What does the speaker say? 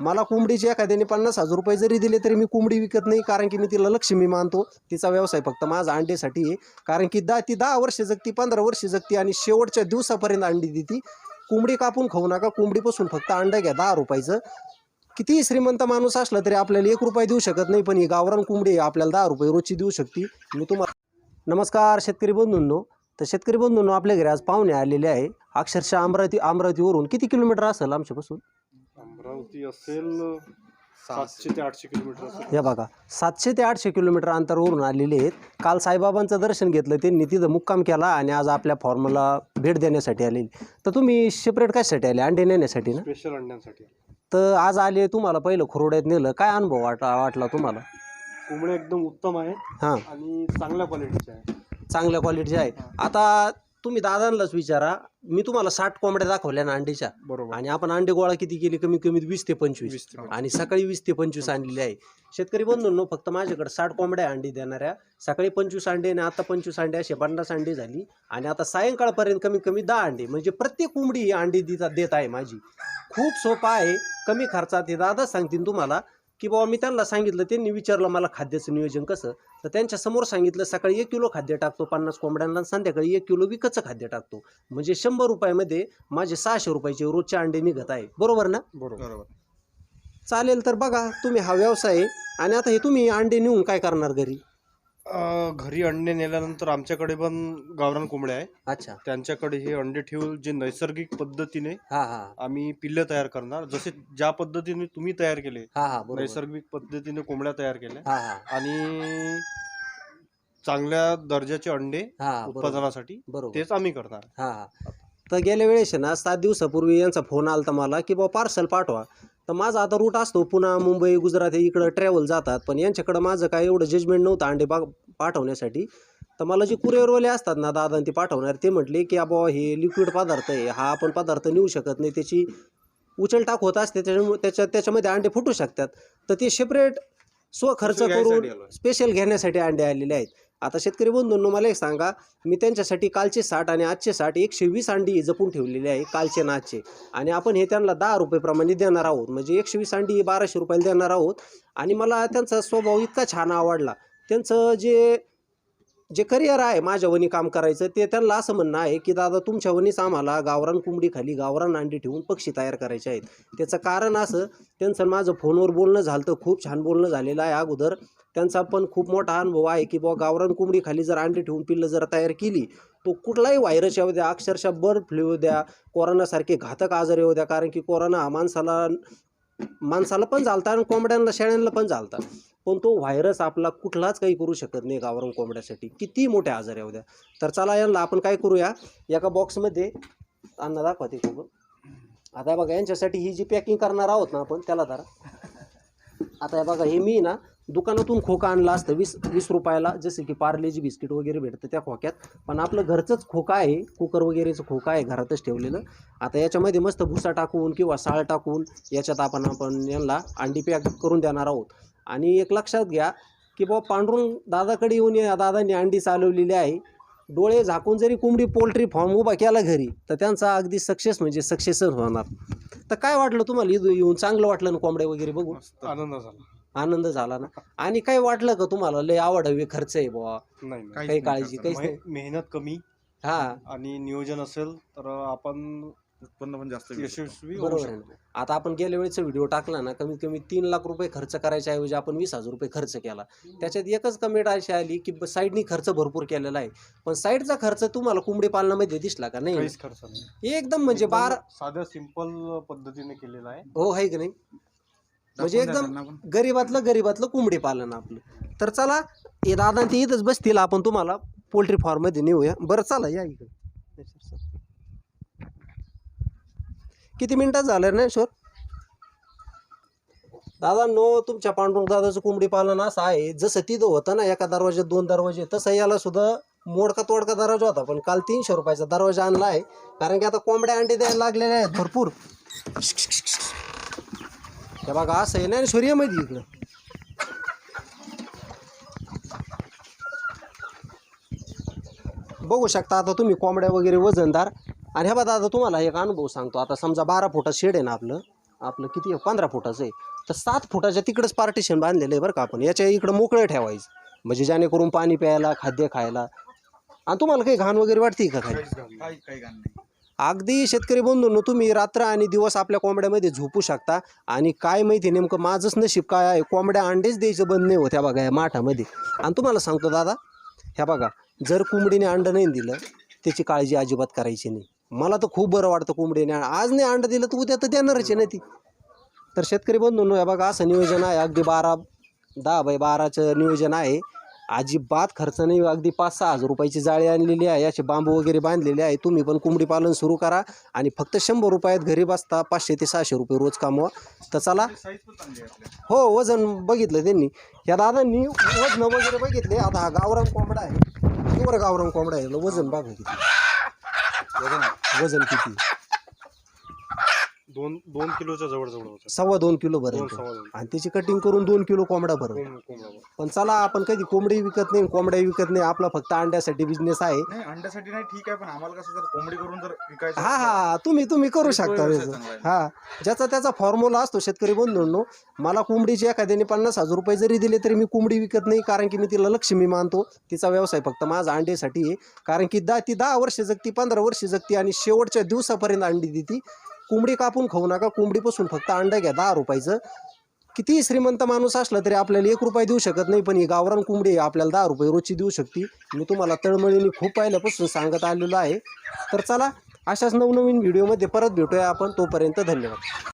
मला कोंबडीचे एखाद्याने पन्नास हजार रुपये जरी दिले तरी मी कोंबडी विकत नाही कारण की मी तिला लक्ष्मी मानतो. तिचा व्यवसाय फक्त माझा अंडेसाठी आहे. कारण की दहा ती दहा वर्ष जगती पंधरा वर्ष जगती आणि शेवटच्या दिवसापर्यंत अंडी देती. कोंबडी कापून खाऊ नका कोंबडीपासून फक्त अंडं घ्या दहा रुपयाचं. कितीही श्रीमंत माणूस असला तरी आपल्याला एक रुपये देऊ शकत नाही पण ही गावरान कोंबडी आहे, आपल्याला दहा रुपये रोजची देऊ शकते. मी तुम्हाला नमस्कार शेतकरी बंधूंनो. तर शेतकरी बंधूंनो आपल्या घरी आज पाहुणे आलेले आहे. अक्षरशः अमरावती अमरावतीवरून किती किलोमीटर असेल आमच्यापासून? असेल सातशे ते आठशे किलोमीटर असेल. हे बघा सातशे ते आठशे किलोमीटर अंतरावरून आलेले आहेत. काल साईबाबांचं दर्शन घेतलं त्यांनी तिथं मुक्काम केला आणि आज आपल्या फॉर्मला भेट देण्यासाठी आलेली. तर तुम्ही सेपरेट कशासाठी आले? अंडे नेण्यासाठी ना? स्पेशल अंड्यांसाठी. तर आज आले तुम्हाला पहिलं खुरोड्यात नेलं. काय अनुभव वाटला वाटला तुम्हाला? कोंबड्या एकदम उत्तम आहेत हां. आणि चांगल्या क्वालिटीच्या आहेत. चांगल्या क्वालिटीचे आहे आता तुम्ही दादांनाच विचारा. मी तुम्हाला साठ कोंबड्या दाखवल्या ना अंडीच्या. बरोबर. आणि आपण अंडे गोळा किती केली? कमीत कमी वीस ते पंचवीस. वीस ते आणि सकाळी वीस ते पंचवीस आणलेली आहे. शेतकरी बंधूंनो फक्त माझ्याकडे साठ कोंबड्या अंडी देणाऱ्या सकाळी पंचवीस अंडे आणि आता पंचवीस अंडे असे पन्नास अंडी झाली. आणि आता सायंकाळपर्यंत कमीत कमी दहा अंडे. म्हणजे प्रत्येक कोंबडी ही अंडी देता देत आहे माझी. खूप सोपा आहे. कमी खर्चात हे दादाच सांगतील तुम्हाला. की बाबा मी त्यांना सांगितलं त्यांनी विचारलं मला खाद्याचं नियोजन कसं? तर त्यांच्यासमोर सांगितलं सकाळी एक किलो खाद्य टाकतो पन्नास कोंबड्यांना आणि संध्याकाळी एक किलो विकतचं खाद्य टाकतो. म्हणजे शंभर रुपयामध्ये माझे सहाशे रुपयाचे रोजचे अंडे निघत आहे. बरोबर ना? बरोबर. चालेल तर बघा तुम्ही हा व्यवसाय आहे आणि आता हे तुम्ही अंडे नेऊन काय करणार घरी? अं, घरी अंडे नेल्यानंतर आमच्याकडे पण गावरान कोंबड्या आहे अच्छा. त्यांच्याकडे हे अंडे ठेवून जे नैसर्गिक पद्धतीने हा हा. आम्ही पिल्लं तयार करणार. जसे ज्या पद्धतीने तुम्ही तयार केले हा हा बरोबर. नैसर्गिक पद्धतीने कोंबड्या तयार केल्या. हा हा. आणि चांगल्या दर्जाचे अंडे हा बरोबर. उत्पादनासाठी बरोबर. तेच आम्ही करणार. हा हा. तर गेल्या वेळेस आहे ना सात दिवसापूर्वी यांचा फोन आला मला की बाबा पार्सल पाठवा. तर माझा आता रूट असतो पुन्हा मुंबई गुजरात हे इकडं ट्रॅव्हल जातात. पण यांच्याकडं माझं काय एवढं जजमेंट नव्हतं अंडे बा पाठवण्यासाठी. तर मला जे कुरिअरवाले असतात ना दादा ते पाठवणार ते म्हटले की बाबा हे लिक्विड पदार्थ आहे. हा आपण पदार्थ नेऊ शकत नाही. त्याची उचलटाक होत असते. त्याच्यामुळे त्याच्या त्याच्यामध्ये अंडे फुटू शकतात. तर ते सेपरेट स्वखर्च करून. स्पेशल घेण्यासाठी अंडे आलेले आहेत. आता शेतकरी बंधूंनो मला एक सांगा. मी त्यांच्यासाठी कालचे साठ आणि आजचे साठ एकशे वीस अंडी जपून ठेवलेली आहे कालचे आणि आजचे. आणि आपण हे त्यांना दहा रुपयेप्रमाणे देणार आहोत. म्हणजे एकशे वीस अंडी बाराशे रुपयाला देणार आहोत. आणि मला त्यांचा स्वभाव इतका छान आवडला. त्यांचं जे जे करिअर आहे माझ्या वनी काम करायचं ते त्यांना असं म्हणणं आहे की दादा तुमच्या वनीच आम्हाला गावरान कोंबडीखाली गावरान अंडी ठेवून पक्षी तयार करायचे आहेत. त्याचं कारण असं त्यांचं माझं फोनवर बोलणं झालं तर खूप छान बोलणं झालेलं आहे अगोदर. त्यांचा पण खूप मोठा अनुभव आहे की बुवा गावरान कोंबडीखाली जर अंडी ठेवून पिल्लं जर तयार केली तो कुठलाही व्हायरस येऊ द्या अक्षरशः बर्ड फ्लू येऊ द्या कोरोनासारखे घातक आजार येऊ द्या कारण की कोरोना हा माणसाला माणसाला पण चालता आणि कोंबड्यांना शेळ्यांना पण चालता पण तो व्हायरस आपला कुठलाच काही करू शकत नाही गावरान कोंबड्यासाठी. किती मोठे आजार येऊ द्या. तर चला यांना आपण काय करूया एका बॉक्समध्ये अन्न दाखवा ते खूप आता हे बघा यांच्यासाठी ही जी पॅकिंग करणार आहोत ना आपण त्याला धरा. आता हे बघा हे मी ना दुकानातून खोका आणला असतं वीस वीस रुपयाला जसे की पार्लेजी बिस्किट वगैरे भेटतं त्या खोक्यात. पण आपलं घरचंच खोका आहे कुकर वगैरेचं खोका आहे घरातच ठेवलेलं. आता याच्यामध्ये मस्त भुसा टाकून किंवा साळ टाकून याच्यात आपण आपण यांना अंडी पॅक करून देणार आहोत. आणि एक लक्षात घ्या की बाबा पांढरून दादाकडे येऊन या दादांनी अंडी चालवलेली आहे. डोळे झाकून जरी कोंबडी पोल्ट्री फॉर्म उभा केला घरी तर त्यांचा अगदी सक्सेस म्हणजे सक्सेसच होणार. तर काय वाटलं तुम्हाला? इथं येऊन चांगलं वाटलं ना कोंबड्या वगैरे बघून? आनंद झाला. आनंद झाला ना. आणि काय वाटलं का तुम्हाला? लय आवडावे खर्च आहे बुवा. नाही नाही. काही काळजी काहीच नाही. मे- मेहनत कमी हा. आणि नियोजन असेल तर आपण उत्पन्न पण जास्त यशस्वी होऊ बरोबर आहे शकतो. आता आपण गेल्या वेळेचा व्हिडिओ टाकला ना कमीत कमी तीन लाख रुपये खर्च करायच्या ऐवजी आपण वीस हजार रुपये खर्च केला. त्याच्यात एकच कमेंट अशी आली की साईडनी खर्च भरपूर केलेला आहे. पण साईडचा खर्च तुम्हाला कोंबडी पालनामध्ये दिसला का? नाही काहीच खर्च नाही. एकदम म्हणजे बारा साध्या सिंपल पद्धतीने केलेला आहे. हो आहे की नाही? म्हणजे एकदम गरीबातलं गरीबातलं कोंबडी पालन आपलं. तर चला हे दादा ते इथंच बसतील आपण तुम्हाला पोल्ट्री फार्ममध्ये नेऊया. बरं चला या इकडे. किती मिनिटात झालं नाही सर दादा नो तुमच्या पांडुरंग दादाचं कोंबडी पालन असं आहे. जसं तिथं होतं ना एका दरवाज्यात दोन दरवाजे तसं याला सुद्धा मोडका तोडका दरवाजा होता. पण काल तीनशे रुपयाचा दरवाजा आणला आहे. कारण की आता कोंबड्या अंडे द्यायला लागलेल्या आहेत भरपूर. हे बघा असं आहे ना माहिती इकडं. बघू शकता आता तुम्ही कोंबड्या वगैरे वजनदार. आणि हे बघा आता तुम्हाला एक अनुभव सांगतो. आता समजा बारा फुटा शेड आहे ना आपलं आपलं किती आहे? पंधरा फुटाचं आहे. तर सात फुटाच्या तिकडंच पार्टिशन बांधलेलं आहे बरं का आपण. याच्या इकडं मोकळं ठेवायचं. म्हणजे जेणेकरून पाणी प्यायला खाद्य खायला. आणि तुम्हाला काही घाण वगैरे वाटते का काही काही घाण नाही. अगदी शेतकरी बंधूंनो तुम्ही रात्र आणि दिवस आपल्या कोंबड्यामध्ये झोपू शकता. आणि काय माहिती नेमकं माझंच नशीब काय आहे? कोंबड्या अंडेच द्यायचं बंद नाही होत्या बघा या माठामध्ये. आणि तुम्हाला सांगतो दादा ह्या बघा जर कोंबडीने अंडं नाही दिलं त्याची काळजी अजिबात करायची नाही. मला तर खूप बरं वाटतं कोंबडीने आज नाही अंडं दिलं तर उद्या तर देणारच आहे ना ती. तर शेतकरी बंधूंनो हे बघा असं नियोजन आहे. अगदी बारा दहा बाय बाराचं नियोजन आहे. अजिबात खर्च नाही. अगदी पाच सहा हजार रुपयाची जाळी आणलेली आहे. असे बांबू वगैरे बांधलेले आहे. तुम्ही पण कोंबडी पालन सुरू करा आणि फक्त शंभर रुपयात घरी बसता पाचशे ते सहाशे रुपये रोज कमवा. तर चला. हो वजन बघितलं त्यांनी. या दादांनी वजन वगैरे बघितले. आता हा गावरंग कोंबडा आहे. प्युअर गावरंग कोंबडा आहे. वजन बघा किती. वजन किती. दोन दोन किलोच्या जवळ जवळ होतं सव्वा दोन किलो दोन भरेल सव्वा दोन आणि त्याची कटिंग करून दोन किलो कोंबडा कोंब- कोंबडा. पण चला आपण कधी कोंबडी विकत नाही कोंबड्या विकत नाही. आपला फक्त अंड्यासाठी बिझनेस आहे. नाही अंड्यासाठी नाही ठीक आहे पण आम्हाला कसं जर कोंबडी करून जर विकायचं हा असलं, हा. तुम्ही तुम्ही करू शकता. व्यवसाय त्याचं. चांगला आहे. हा. ज्याचा त्याचा फॉर्म्युला असतो शेतकरी बंधूंनो मला कोंबडीची एखाद्याने पन्नास हजार रुपये जरी दिले तरी मी कोंबडी विकत नाही कारण की मी तिला लक्ष्मी मानतो. तिचा व्यवसाय फक्त माझा अंड्यासाठी आहे. कारण की दहा ती दहा वर्ष जगती पंधरा वर्ष जगती आणि शेवटच्या दिवसापर्यंत अंडी देती. कोंबडी कापून खाऊ नका कोंबडीपासून फक्त अंडं घ्या दहा रुपयाचं. किती श्रीमंत माणूस असला तरी आपल्याला एक रुपये देऊ शकत नाही पण ही गावरान कोंबडी आहे, आपल्याला दहा रुपये रोजची देऊ शकते. मी तुम्हाला तळमळीने खूप पहिल्यापासून सांगत आलेलो आहे. तर चला अशाच नवनवीन व्हिडिओमध्ये परत भेटूया आपण. तोपर्यंत धन्यवाद.